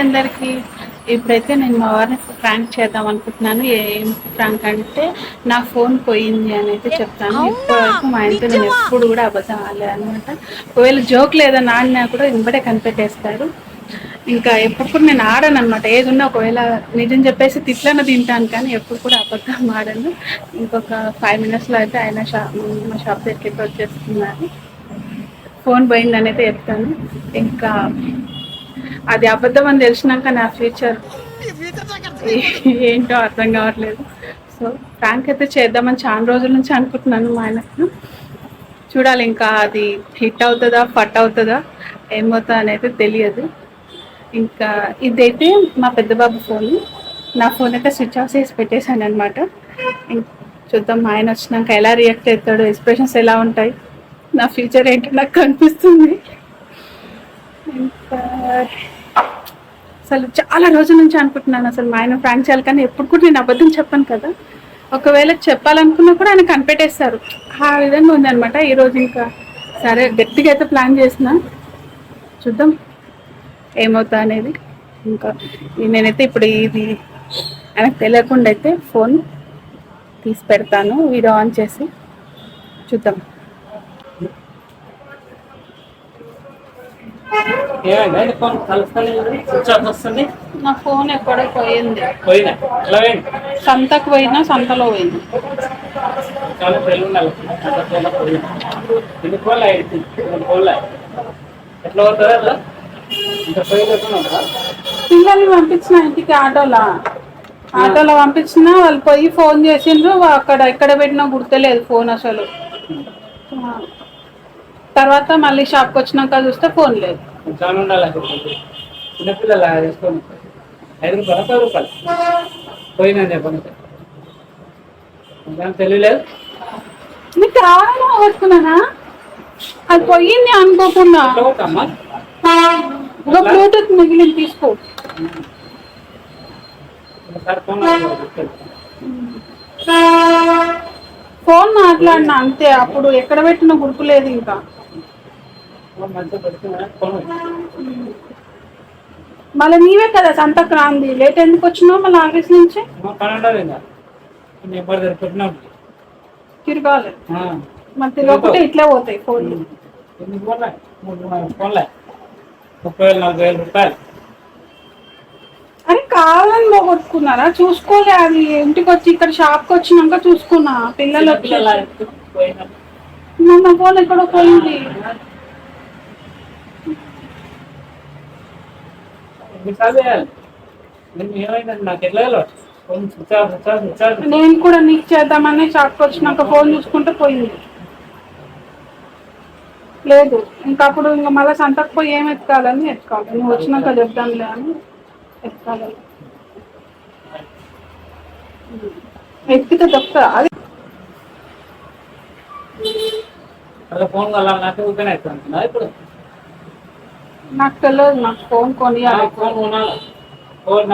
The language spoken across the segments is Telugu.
అండి అందరికి ఇప్పుడైతే నేను మా వారిని ప్రాంక్ చేద్దాం అనుకుంటున్నాను. ఏం ప్రాంక్ అంటే నా ఫోన్ పోయింది అని అయితే చెప్తాను. ఇప్పటివరకు మా ఇంట్లో నేను ఎప్పుడు కూడా అబద్ధం అనమాట ఒకవేళ జోక్ లేదని ఆడినా కూడా ఇంబడే కనిపెట్టేస్తారు. ఇంకా ఎప్పుడు నేను ఆడను అనమాట ఏది ఉన్నా ఒకవేళ నిజం చెప్పేసి తిట్లన తింటాను కానీ ఎప్పుడు కూడా అబద్ధం ఆడను. ఇంకొక ఫైవ్ మినిట్స్లో అయితే ఆయన షాప్ మా షాప్ దగ్గరికి వచ్చేస్తున్నారు. ఫోన్ పోయిందని అయితే చెప్తాను. ఇంకా అది అబద్ధం అని తెలిసినాక నా ఫ్యూచర్ ఏంటో అర్థం కావట్లేదు. సో ప్రాంక్ అయితే చేద్దామని చాలా రోజుల నుంచి అనుకుంటున్నాను మా ఆయనకు చూడాలి ఇంకా అది హిట్ అవుతుందా ఫట్ అవుతుందా ఏమవుతుందా అని అయితే తెలియదు. ఇంకా ఇదైతే మా పెద్ద బాబు ఫోన్ నా ఫోన్ అయితే స్విచ్ ఆఫ్ చేసి పెట్టేశాను అనమాట చూద్దాం మా ఆయన వచ్చినాక ఎలా రియాక్ట్ అవుతాడు ఎక్స్ప్రెషన్స్ ఎలా ఉంటాయి నా ఫ్యూచర్ ఏంటో నాకు కనిపిస్తుంది. ఇంకా అసలు చాలా రోజుల నుంచి అనుకుంటున్నాను అసలు మా ఆయన ఫ్రాంక్ చేయాలి కానీ ఎప్పుడు కూడా నేను అబద్ధం చెప్పాను కదా. ఒకవేళ చెప్పాలనుకున్నా కూడా ఆయన కనిపెట్టేస్తారు. ఆ విధంగా ఉందన్నమాట. ఈరోజు ఇంకా సరే గట్టిగా అయితే ప్లాన్ చేసిన చూద్దాం ఏమవుతా అనేది. ఇంకా నేనైతే ఇప్పుడు ఇది ఆయనకు తెలియకుండా అయితే ఫోన్ తీసి పెడతాను. వీడియో ఆన్ చేసి చూద్దాం. ఏమైంది? ఫోన్? కలుస్తాను స్విచ్ ఆఫ్ వస్తుంది? నా ఫోన్ ఎక్కడో పోయింది. పోయినా ఎలా పోయింది? సంతకు పోయినా సంతలో పోయింది. చాలా పెళ్ళి ఉండాలి. ఎన్ని కోళ్ళ ఎన్ని కోళ్ళ ఎట్లా పోతుందా అట్లా? ఇంత పోయి లేకుండా పిల్లల్ని పంపించిన ఇంటికి ఆటోలా. ఆటోలో పంపించిన వాళ్ళు పోయి ఫోన్ చేసిండ్రు. అక్కడ ఎక్కడ పెట్టినా గుర్తులేదు ఫోన్ అసలు. తర్వాత మళ్ళీ షాప్కి వచ్చినాక చూస్తే ఫోన్ లేదు. చాలా ఉండాలి చిన్నపిల్లలు తీసుకొని ఐదు రూపాయలు పది రూపాయలు. పోయినా చెప్పండి దాని తెలియలేదు నీకు రావాలని పోగొట్టుకున్నానా అది పోయింది అనుకోకుండా. ఒక బ్లూటూత్ మిగిలింది తీసుకో. ఫోన్ మాట్లాడినా అంతే. అప్పుడు ఎక్కడ పెట్టినా గుర్తులేదు ఇంకా ఫోన్ మంచిగా పెట్టుకున్నా ఫోన్ మళ్ళీ నీవే కదా సంతకు రాంది. లేట్ ఎందుకు వచ్చినావు మళ్ళీ ఆఫీస్ నుంచి? తిరగాలి. మరి తిరగకుంటే ఇట్లే పోతాయి ఫోన్లు. ముప్పై వేలు నలభై వేల రూపాయలు అరే కావాలని పోగొట్టుకున్నారా? చూసుకోలే అది. ఇంటికి వచ్చి ఇక్కడ షాప్కి వచ్చినాక చూసుకున్నా. పిల్లలు వచ్చి మొన్న ఫోన్ ఎక్కడో పోయింది ఎన్నిసార్లు చేయాలి నేను ఏమైందండి నాకు ఎట్లా వెళ్ళాలి phone switch off switch off switch off నేను కూడా నీకు చేద్దామని షాప్కి వచ్చినాక ఫోన్ చూసుకుంటే పోయింది. లేదు ఇంకా అప్పుడు ఇంకా మళ్ళీ సంతకు పోయి ఏం ఎత్తుకాలని ఎత్తుకోవాలి. నువ్వు వచ్చినాక చెప్దాంలే అని ఎత్తుకోవాలి. ఎత్తితే దొరుకుతా అది ఫోన్ వల్ల నాకు ఊరికనే అవుతుంది ఇప్పుడు? నాకు తెలియదు నాకు ఫోన్ కొనియాలి. ఫోన్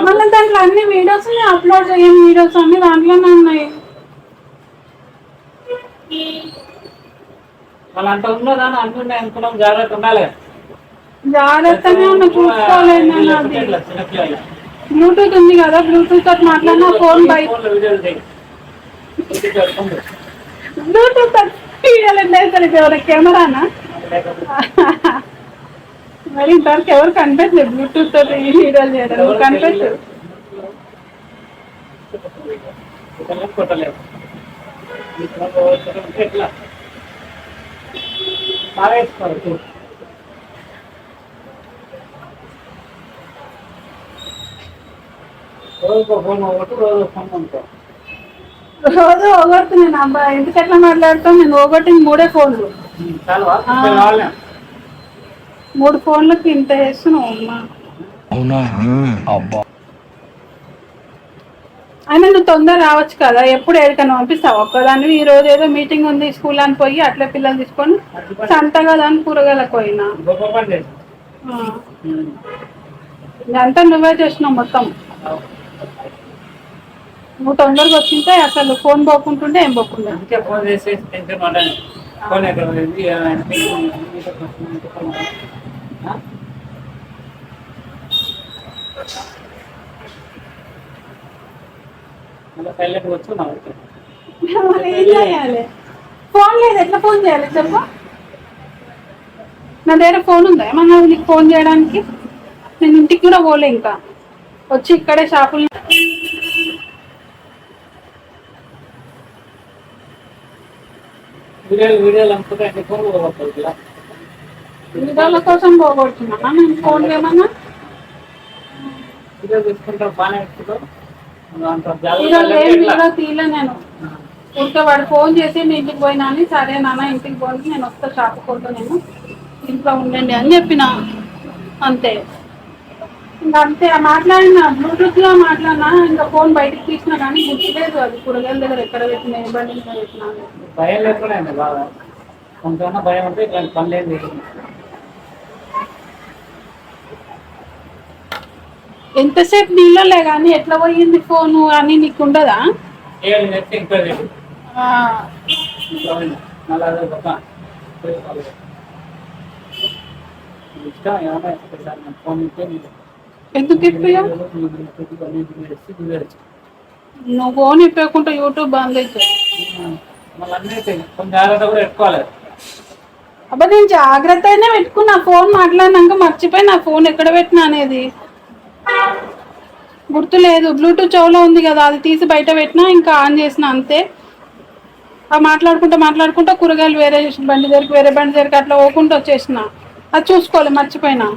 మళ్ళీ దాంట్లో అన్ని వీడియోస్ అప్లోడ్ చేయని వీడియోస్ అన్ని దాంట్లోనే ఉన్నాయి. మళ్ళీ అంత ఉన్నదాన్ని అంటున్నాయి అనుకున్నాం జాగ్రత్త ఉండాలి. ఉన్న చూసుకోలేదు బ్లూటూత్ ఉంది కదా బ్లూటూత్ తోటి మాట్లాడినా ఫోన్ బయట వెళ్ళకుండా. బ్లూటూత్ తీయాలంటే ఎవరి కెమెరానా? మరి ఇంతవరకు ఎవరు కనిపెట్టలేదు బ్లూటూత్ వీడియోలు చేయడం ఒకటి రోజు ఓగొడుతున్నాను అబ్బా. ఎందుకు ఎట్లా మాట్లాడతాం నేను ఓగొట్టింది మూడే ఫోన్లు. మూడు ఫోన్లకి ఇంత చేస్తున్నావు అమ్మా. అవునా? అబ్బా. అయినా నువ్వు తొందర రావచ్చు కదా ఎప్పుడు ఎక్కడికైనా పంపిస్తావు? ఒక్కదాన్ని ఈ రోజు ఏదో మీటింగ్ ఉంది స్కూల్ అని పోయి అట్లే పిల్లలు తీసుకొని సంత కదా అని కూరగాయలకు పోయినా. ఇదంతా నువ్వే చేసినావు మొత్తం. నువ్వు తొందరగా వచ్చింటే అసలు ఫోన్ పోకుంటుంటే ఏం పోకుండా? ఫోన్ చేసి ఫోన్ నా మరి ఏం చేయాలి? ఫోన్ లేదు ఎట్లా ఫోన్ చేయాలి చెప్పు? నా దగ్గర ఫోన్ ఉందా? ఏమన్నా నీకు ఫోన్ చేయడానికి? నేను ఇంటికి కూడా పోలే ఇంకా. వచ్చి ఇక్కడే షాపులు వీడియోలు వీడియోలు అనుకుంటే అన్ని ఫోన్లు పోగొట్టాలి విధాల కోసం పోగొడుతున్నా నేను ఫోన్ ఏమన్నా తీయలే నేను. ఊరికే వాడు ఫోన్ చేసి మీ ఇంటికి పోయినా అని సరే నాన్న ఇంటికి పోయి నేను వస్తా షాప్ కొట్టు నేను. ఇంట్లో ఉండండి అని చెప్పిన. అంతే. ఇంకా అంతే మాట్లాడిన బ్లూటూత్లో మాట్లాడినా ఇంకా ఫోన్ బయటికి తీసినా కానీ గుర్తులేదు అది. కూరగాయల దగ్గర ఎక్కడ పెట్టిన ఏ బండి పెట్టినా. భయం లేకుండా బాగా. కొంతమన్నా భయం ఉంటే ఇట్లాంటి పనులు ఏం ఎంతసేపు నీళ్ళలే కానీ ఎట్లా పోయింది ఫోను అని నీకు ఉండదా ఎందుకు ఇప్పియా నువ్వు ఫోన్ ఇప్పకుండా యూట్యూబ్ బంద్ అవుతుంది అబ్బా నేను జాగ్రత్త అయినా పెట్టుకున్నా ఫోన్ మాట్లాడినాక మర్చిపోయి నా ఫోన్ ఎక్కడ పెట్టినా అనేది. గుర్తు లేదు బ్లూటూత్ చెవులో ఉంది కదా అది తీసి బయట పెట్టినా ఇంకా ఆన్ చేసిన అంతే. ఆ మాట్లాడుకుంటా మాట్లాడుకుంటా కూరగాయలు వేరే బండి దగ్గరికి వేరే బండి దగ్గరికి అట్లా పోకుండా వచ్చేసిన. అది చూసుకోవాలి మర్చిపోయినా.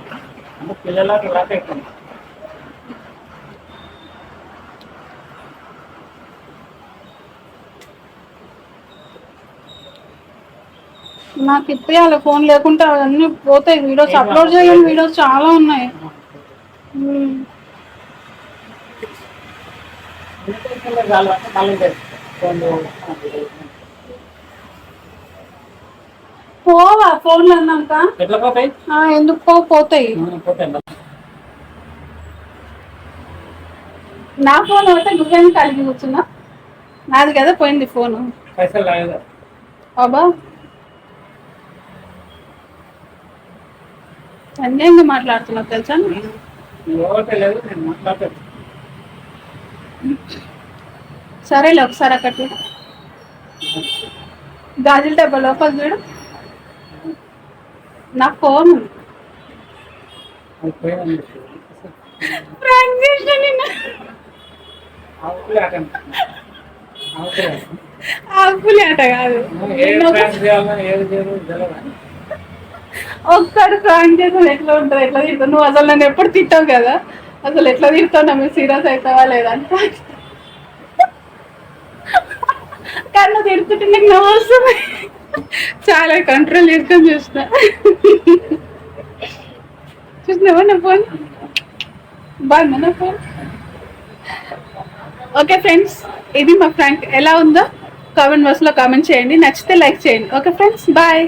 నాకు ఇప్పేయాలి ఫోన్ లేకుంటే అవన్నీ పోతాయి. వీడియోస్ అప్లోడ్ చేయని వీడియోస్ చాలా ఉన్నాయి. ఉమ్. ఎందుకంటే చాలు అంటే మళ్ళీ ఫోన్ పోవా ఫోన్లు అన్నాక ఎట్లా పోతాయి? ఆ, ఎందుకు పో పోతాయి. పోతాయి నా ఫోన్ అయితే నువ్వేం కలిగి కూర్చున్నా? నాది కదా పోయింది ఫోను. బాబా అన్యాయంగా మాట్లాడుతున్నావు తెలుసా? మాట్లాడతాను సరేలే ఒకసారి అక్కడ చూడు. గాజుల డబ్బా లోపల చూడు. నా ఫోన్ ఆపులే అట కాదు. ఒక్కడు ప్రాంక్ చేసాను ఎట్లా ఉంటుంది ఎట్లా తింటావు నువ్వు అసలు నన్ను ఎప్పుడు తిట్టావు కదా? అసలు ఎట్లా తింటావు నమ్మి సీరియస్ అవుతావా లేదా అని కానీ నువ్వు తిడుతుంటే నీకు నవ్వు చాలా కంట్రోల్ చేసుకొని చూసిన చూసినావా నా ఫోన్ బాగుందా నా ఫోన్ ఓకే ఫ్రెండ్స్ ఇది మా ఫ్రాంక్ ఎలా ఉందో కామెంట్ బాక్స్లో కామెంట్ చేయండి. నచ్చితే లైక్ చేయండి. Okay friends bye